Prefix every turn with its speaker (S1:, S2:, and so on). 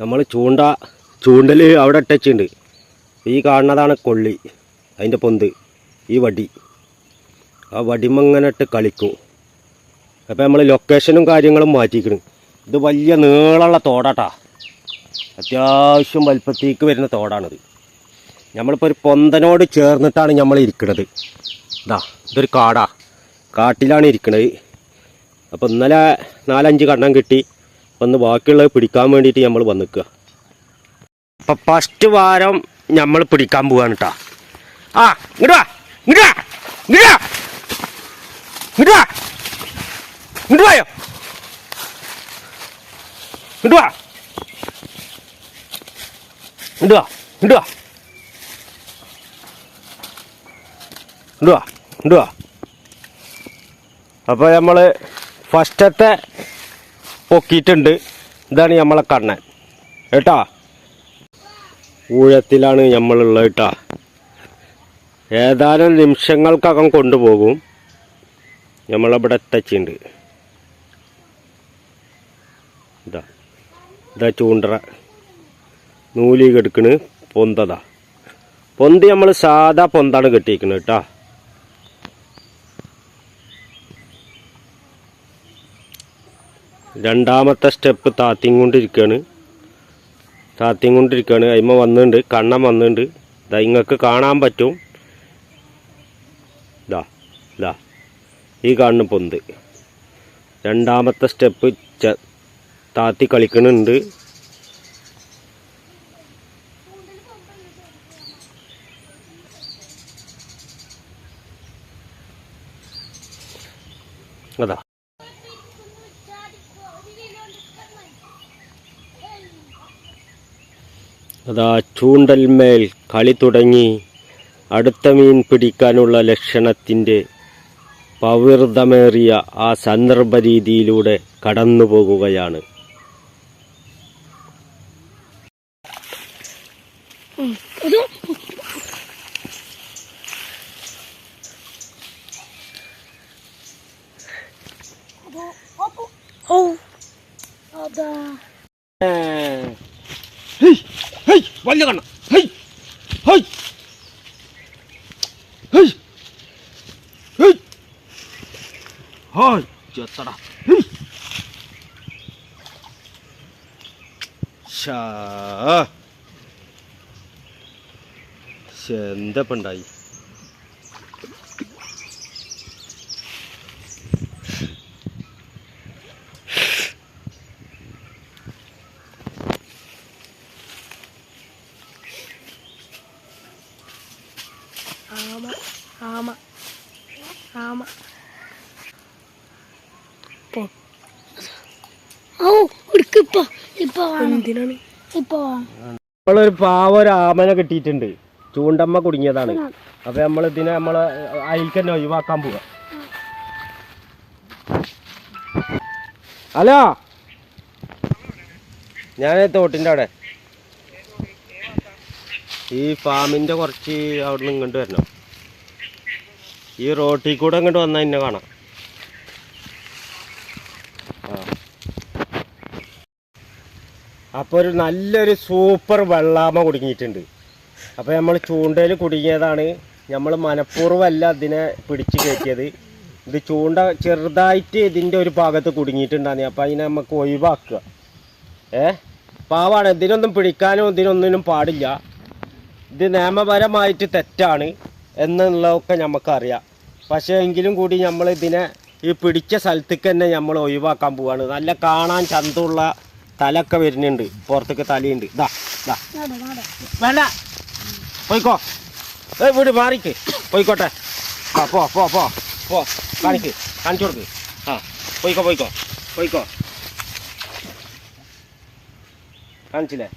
S1: നമ്മൾ ചൂണ്ട ചൂണ്ടൽ അവിടെ ഇട്ടുണ്ട് ഈ കാണുന്നതാണ് കൊള്ളി അതിന്റെ പൊന്ത് ഈ വടി. ആ വടിമങ്ങനെ ഇട്ട് കളിക്കും. അപ്പോൾ നമ്മൾ ലൊക്കേഷനും കാര്യങ്ങളും മാറ്റിക്കണം. ഇത് വലിയ നീളമുള്ള തോടാട്ടാ. അത്യാവശ്യം വലുപ്പത്തേക്ക് വരുന്ന തോടാണിത്. നമ്മളിപ്പോൾ ഒരു പൊന്തനോട് ചേർന്നിട്ടാണ് നമ്മൾ ഇരിക്കുന്നത് ഇതാ ഇതൊരു കാടാ. കാട്ടിലാണ് ഇരിക്കുന്നത് അപ്പോൾ ഇന്നലെ നാലഞ്ച് കണ്ണം കിട്ടി. ഒന്ന് ബാക്കിയുള്ളത് പിടിക്കാൻ വേണ്ടിയിട്ട് നമ്മൾ വന്നിക്കുക. അപ്പം ഫസ്റ്റ് വാരം നമ്മൾ പിടിക്കാൻ പോവാണ് കേട്ടോ ആ ഇങ്ങോട്ട് വാ ഇങ്ങോട്ട് വാ ഇങ്ങോട്ട് വാ. ഇങ്ങോട്ട് വാ. ഇങ്ങോട്ട് വാ. അപ്പോൾ നമ്മൾ ഫസ്റ്റത്തെ പൊക്കിയിട്ടുണ്ട്. ഇതാണ് നമ്മളെ കണ്ണൻ കേട്ടാ? ഊഴത്തിലാണ് നമ്മളുള്ളത് കേട്ടാ. ഏതാനും നിമിഷങ്ങൾക്കകം കൊണ്ടുപോകും. നമ്മളവിടെ എത്തച്ചുണ്ട് ഇതാ. ഇതാ ചൂണ്ടറ. നൂലി കെടുക്കണ് പൊന്തതാ. പൊന്തി നമ്മൾ സാധാ പൊന്താണ് കെട്ടിയിരിക്കുന്നത് കേട്ടാ. രണ്ടാമത്തെ സ്റ്റെപ്പ് താത്തിയും കൊണ്ടിരിക്കുകയാണ് താത്തിയും കൊണ്ടിരിക്കുകയാണ് അതിമ വന്നിട്ടുണ്ട് കണ്ണം വന്നിട്ടുണ്ട് ഇതാ ഇങ്ങക്ക് കാണാൻ പറ്റും. ഇതാ ഇതാ ഈ കാണുന്ന പൊന്ത്. രണ്ടാമത്തെ സ്റ്റെപ്പ് താത്തി കളിക്കണുണ്ട്. അതാ. അതാ ചൂണ്ടൽമേൽ കളി തുടങ്ങി അടുത്ത മീൻ പിടിക്കാനുള്ള ലക്ഷണത്തിന്റെ പവിർതമേറിയ ആ സന്ദർഭ രീതിയിലൂടെ കടന്നു പോകുകയാണ്
S2: ഓ അതാ
S1: വലിയ കണ്ണ. Hi hi hi hi hi. ചെത്തട. Hi ഷാ എന്തപ്പണ്ടായി
S2: ആമ ആമ ആമ.
S1: നമ്മളൊരു പാവ ഒരു ആമനെ കിട്ടിയിട്ടുണ്ട്. ചൂണ്ടമ്മ കുടുങ്ങിയതാണ്. അപ്പൊ നമ്മൾ ഇതിനെ നമ്മൾ അയൽക്കന്നെ ഒഴിവാക്കാൻ പോവാ. ഹലോ? ഞാൻ തോട്ടിന്റെ അവിടെ. ഈ ഫാമിന്റെ കുറച്ച് അവിടെ നിന്ന് ഇങ്ങോട്ട് വരണം. ഈ റോട്ടിൽ കൂടെ അങ്ങോട്ട് വന്നാൽ എന്നെ കാണാം. അപ്പോൾ ഒരു നല്ലൊരു സൂപ്പർ വെള്ളാമ കുടുങ്ങിയിട്ടുണ്ട്. അപ്പോൾ നമ്മൾ ചൂണ്ടയിൽ കുടുങ്ങിയതാണ്. നമ്മൾ മനഃപൂർവമല്ല അതിനെ പിടിച്ച് കയറ്റിയത്. ഇത് ചൂണ്ട ചെറുതായിട്ട് ഇതിന്റെ ഒരു ഭാഗത്ത് കുടുങ്ങിയിട്ടുണ്ടാകും അപ്പോൾ അതിനെ നമുക്ക് ഒഴിവാക്കുക. ഏ? പാവാണ്. ഇതിനൊന്നും പിടിക്കാനോ ഇതിനൊന്നിനും പാടില്ല. ഇത് നിയമപരമായിട്ട് തെറ്റാണ്. എന്നുള്ളതൊക്കെ നമുക്കറിയാം പക്ഷേ എങ്കിലും കൂടി നമ്മൾ ഇതിനെ ഈ പിടിച്ച സ്ഥലത്തേക്ക് തന്നെ നമ്മൾ ഒഴിവാക്കാൻ പോവാണ്. നല്ല കാണാൻ ചന്തമുള്ള തലൊക്കെ വരുന്നുണ്ട്. പുറത്തേക്ക് തലയുണ്ട്. ഇതാ ഇതാ വേണ്ട. പോയിക്കോ. ഏ വീട് മാറിക്ക്. പോയിക്കോട്ടെ. ആ പോ പോ പോ പോ. കാണിക്ക്. കാണിച്ചു കൊടുക്ക്. ആ പോയിക്കോ പോയിക്കോ. പോയിക്കോ. കാണിച്ചില്ലേ?